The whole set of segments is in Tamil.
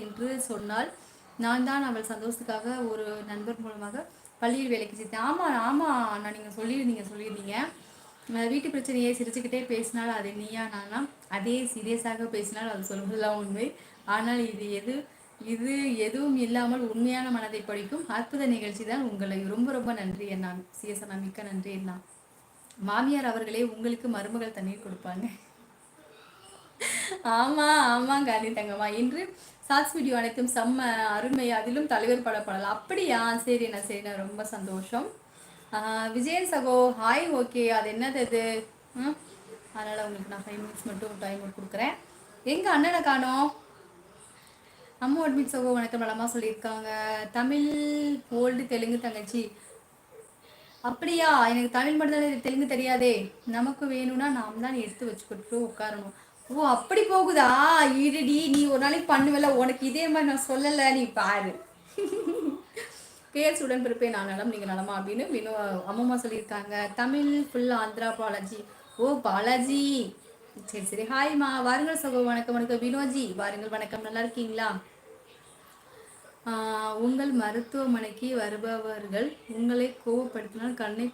என்று சொன்னால் நான் தான் அவள் சந்தோஷத்துக்காக ஒரு நண்பர் மூலமாக பள்ளியில் வேலைக்கு சேர்த்தேன் ஆமாம் ஆமாம் நான் நீங்கள் சொல்லியிருந்தீங்க சொல்லியிருந்தீங்க வீட்டு பிரச்சனையை சிரிச்சுக்கிட்டே பேசினால் அது நீயா நானா? அதே சீரியஸாக பேசினால் அது சொல்வதெல்லாம் உண்மை. ஆனால் இது எது இது எதுவும் இல்லாமல் உண்மையான மனதை படிக்கும் அற்புத நிகழ்ச்சி தான் உங்களை. ரொம்ப ரொம்ப நன்றி என்ன சிஎஸ்அண்ணா மிக்க நன்றி என்ன மாமியார் அவர்களே உங்களுக்கு மருமகள் தண்ணீர் கொடுப்பாங்க. ஆமா ஆமாங்க அதி தங்கம்மா. இன்று ஷார்ட்ஸ் வீடியோ அனைத்தும் செம்ம அருமை. அதிலும் தலைவர் படப்படலாம் அப்படியா? சரிண்ணா சரிண்ணா ரொம்ப சந்தோஷம். விஜயன் சகோ ஹாய் ஓகே அது என்னது அது அதனால் உங்களுக்கு நான் ஃபைவ் மினிட்ஸ் மட்டும் டைம் கொடுக்குறேன். எங்கள் அண்ணனை காணோம்? அம்மா அட்மிட் சகோ வணக்கம். நலமாக சொல்லியிருக்காங்க. தமிழ் ஓல்டு தெலுங்கு தங்கச்சி. அப்படியா? எனக்கு தமிழ் மட்டும் தான் தெலுங்கு தெரியாதே. நமக்கு வேணும்னா நாம் தான் எடுத்து வச்சுக்கிட்டு உட்காரணும். ஓ அப்படி போகுதா? இருடி நீ ஒரு நாளைக்கு பண்ணுவல உனக்கு இதே மாதிரி நான் சொல்லலை நீ பாரு. கேஎஸ் உடன்பிறப்பே நான் நலம் நீங்கள் நலமா அப்படின்னு வினோ அம்மம்மா சொல்லியிருக்காங்க. தமிழ் ஃபுல் ஆந்திரா பாலாஜி. ஓ பாலாஜி. சரி சரி. ஹாய்மா வாருங்கள் சகோ. வணக்கம் வணக்கம். வினோஜி வாருங்கள். வணக்கம். நல்லா இருக்கீங்களா? உங்கள் மருத்துவமனைக்கு வருபவர்கள் உங்களை கோவப்படுத்தினால் கண்ணை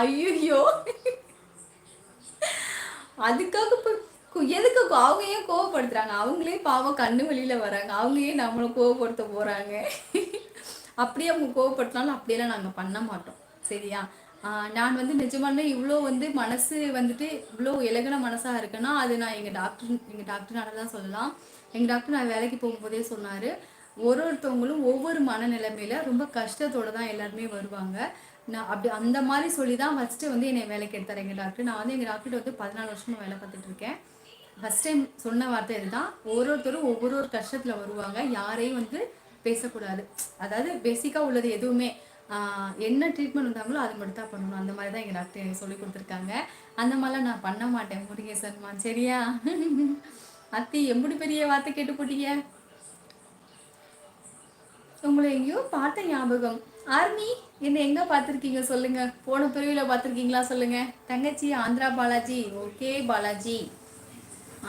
ஐயோ அதுக்காக எதுக்கு அவங்க ஏன் கோவப்படுத்துறாங்க? அவங்களே பாவம் கண்ணு வெளியில வராங்க. அவங்க ஏன் நம்மளை கோவப்படுத்த போறாங்க? அப்படியே அவங்க கோவப்படுத்தினாலும் அப்படியெல்லாம் நாங்கள் பண்ண மாட்டோம். சரியா? நான் வந்து நிஜமானே இவ்வளோ வந்து மனசு வந்துட்டு இவ்வளோ இலகன மனசாக இருக்குன்னா அது நான் எங்கள் டாக்டர் எங்கள் டாக்டர்னால தான் சொல்லலாம். எங்கள் டாக்டர் நான் வேலைக்கு போகும்போதே சொன்னார். ஒரு ஒருத்தவங்களும் ஒவ்வொரு மனநிலைமையில் ரொம்ப கஷ்டத்தோடு தான் எல்லாருமே வருவாங்க. நான் அப்படி அந்த மாதிரி சொல்லி தான் ஃபஸ்ட்டு வந்து என்னை வேலைக்கு எடுத்தார் எங்கள் டாக்டர். நான் வந்து எங்கள் டாக்டர்கிட்ட வந்து பதினாலு வருஷமாக வேலை பார்த்துட்டு இருக்கேன். ஃபஸ்ட் டைம் சொன்ன வார்த்தை இதுதான். ஒரு ஒருத்தரும் ஒவ்வொரு ஒரு கஷ்டத்தில் வருவாங்க. யாரையும் வந்து பேசக்கூடாது. அதாவது பேசிக்காக உள்ளது எதுவுமே என்ன ட்ரீட்மெண்ட் வந்தாங்களோ அது மட்டும் தான் பண்ணணும். அந்த மாதிரி தான் எங்கள் டாக்டர் சொல்லி கொடுத்துருக்காங்க. அந்த மாதிரிலாம் நான் பண்ண மாட்டேன். முருகேசன்மா சரியா? அத்தி எப்படி பெரிய வார்த்தை கேட்டு போட்டீங்க உங்களை எங்கேயோ பார்த்த ஞாபகம். ஆர்மி என்ன எங்க பார்த்துருக்கீங்க சொல்லுங்க. போன பிரிவில் பார்த்துருக்கீங்களா சொல்லுங்க. தங்கச்சி ஆந்திரா பாலாஜி. ஓகே பாலாஜி.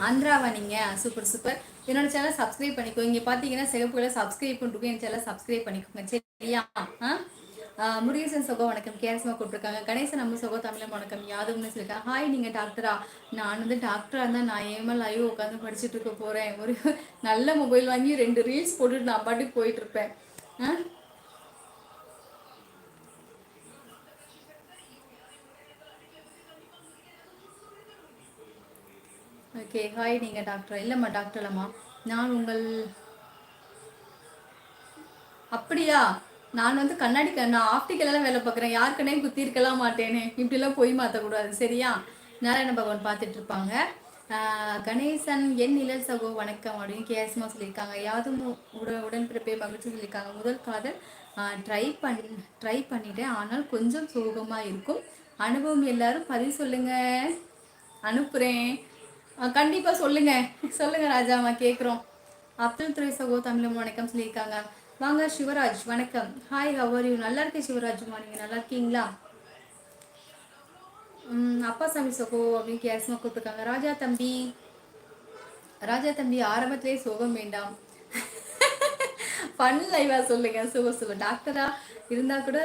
ஆந்திராவா நீங்கள் சூப்பர் சூப்பர். என்னோட சேனல் சப்ஸ்கிரைப் பண்ணிக்கோ. இங்கே பார்த்தீங்கன்னா சிகப்புகளை சப்ஸ்கிரைப் பண்ணிருக்கோம் என் சேனல் சப்ஸ்கிரைப் பண்ணிக்கோங்க. சரியா? ஆ? முருகேசன் சகோ வணக்கம். கேரசமாக கூப்பிட்ருக்காங்க கணேசன் நம்ம சகோ தமிழன் வணக்கம். யாதும்னு சொல்லியிருக்காங்க ஹாய் நீங்கள் டாக்டரா நான் வந்து டாக்டராக இருந்தால் நான் ஏமல் ஐயோ உட்காந்து படிச்சுட்டு இருக்க போகிறேன் ஒரு நல்ல மொபைல் வாங்கி ரெண்டு ரீல்ஸ் போட்டுட்டு நான் பாட்டுக்கு போயிட்டு இருப்பேன். ஆ? ஓகே ஹாய் நீங்கள் டாக்டர் இல்லைம்மா டாக்டர் இல்லைம்மா. நான் உங்கள் அப்படியா? நான் வந்து கண்ணாடி நான் ஆப்டிக்கலெல்லாம் வேலை பார்க்குறேன். யாருக்கனே குத்திருக்கலாம் மாட்டேனே. இப்படிலாம் போய் மாற்றக்கூடாது சரியா? நாராயண பகவான் பார்த்துட்டு இருப்பாங்க. கணேசன் என் இளல் சகோ வணக்கம் அப்படின்னு கேசமாக சொல்லியிருக்காங்க. யாதும் உட உடன்பிறப்பே மகிழ்ச்சி சொல்லியிருக்காங்க. முதல் காதல் ட்ரை பண் ட்ரை பண்ணிட்டேன். ஆனால் கொஞ்சம் சோகமாக இருக்கும். அனுபவம் எல்லாரும் பதிவு சொல்லுங்கள் அனுப்புகிறேன் கண்டிப்பாக சொல்லுங்க. சொல்லுங்க ராஜாமா கேட்குறோம் அப்துல் துறை சகோ தமிழ் வணக்கம் சொல்லியிருக்காங்க. வாங்க சிவராஜ் வணக்கம். ஹாய் ஹவர் யூ நல்லா இருக்கேன் சிவராஜ்மா நீங்கள் நல்லா இருக்கீங்களா? அப்பா சாமி சகோ அப்படின்னு கேசமா கூப்பிட்டுருக்காங்க. ராஜா தம்பி ராஜா தம்பி ஆரம்பத்திலே சோகம் வேண்டாம். ஃபன் லைவா சொல்லுங்க. சுக சுகர் டாக்டரா இருந்தால் கூட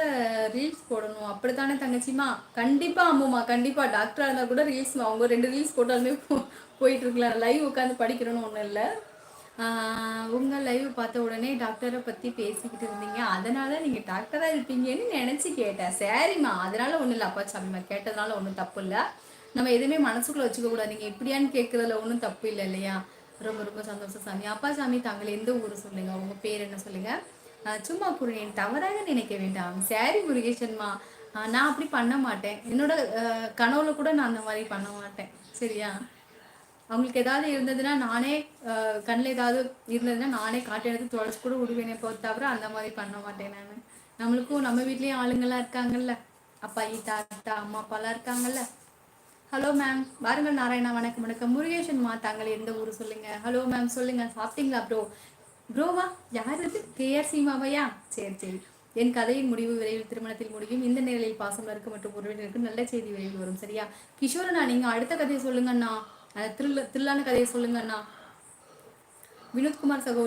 ரீல்ஸ் போடணும். அப்படித்தானே தங்கச்சிமா கண்டிப்பாக அம்மாம்மா கண்டிப்பாக டாக்டராக இருந்தால் கூட ரீல்ஸ் அவங்க ரெண்டு ரீல்ஸ் போட்டாலுமே போயிட்டுருக்கலாம் லைவ் உட்காந்து படிக்கிறோன்னு ஒன்றும் இல்லை. உங்கள் லைவ் பார்த்த உடனே டாக்டரை பற்றி பேசிக்கிட்டு இருந்தீங்க. அதனால நீங்கள் டாக்டராக இருப்பீங்கன்னு நினச்சி கேட்டேன். சரிம்மா. அதனால ஒன்றும் இல்லை. அப்பா சாமிம்மா கேட்டதுனால ஒன்றும் தப்பு இல்லை. நம்ம எதுவுமே மனசுக்குள்ளே வச்சுக்க கூடாது. நீங்கள் இப்படியான்னு கேட்குறதுல ஒன்றும் தப்பு இல்லை இல்லையா? ரொம்ப ரொம்ப சந்தோஷம் சாமி. அப்பா சாமி தாங்கள் எந்த ஊர் சொல்லுங்க? உங்க பேர் என்ன சொல்லுங்கள் சும்மா புரியேன் தவறாக நினைக்க வேண்டாம். சாரி முருகேசன்மா. நான் அப்படி பண்ண மாட்டேன். என்னோட கனவுல கூட நான் அந்த மாதிரி பண்ண மாட்டேன். சரியா? அவங்களுக்கு ஏதாவது இருந்ததுன்னா நானே கண்ணில் ஏதாவது இருந்ததுன்னா நானே காட்டு எடுத்து தொலைச்சி கூட விடுவேனே போ தவிர அந்த மாதிரி பண்ண மாட்டேன் நான். நம்மளுக்கும் நம்ம வீட்லேயும் ஆளுங்கள்லாம் இருக்காங்கல்ல. அப்பா தாத்தா அம்மா அப்பாலாம் இருக்காங்கல்ல. ஹலோ மேம் வாருங்கள் நாராயணா வணக்கம் வணக்கம். முருகேஷன் மா தாங்கள் எந்த ஊர் சொல்லுங்க? ஹலோ மேம் சொல்லுங்க. சாப்பிட்டீங்களா ப்ரோ ப்ரோவா யார் இது? கேஆர் சீமாவையா? சரி சரி. என் கதையின் முடிவு விரைவில் திருமணத்தில் முடியும். இந்த நிலையில் பாசம் இருக்க மற்றும் உறவினருக்கு நல்ல செய்தி விரைவில் வரும் சரியா? கிஷோரண்ணா நீங்கள் அடுத்த கதையை சொல்லுங்கண்ணா. த்ரில்ல திருளான கதையை சொல்லுங்க அண்ணா வினோத்குமார் சகோ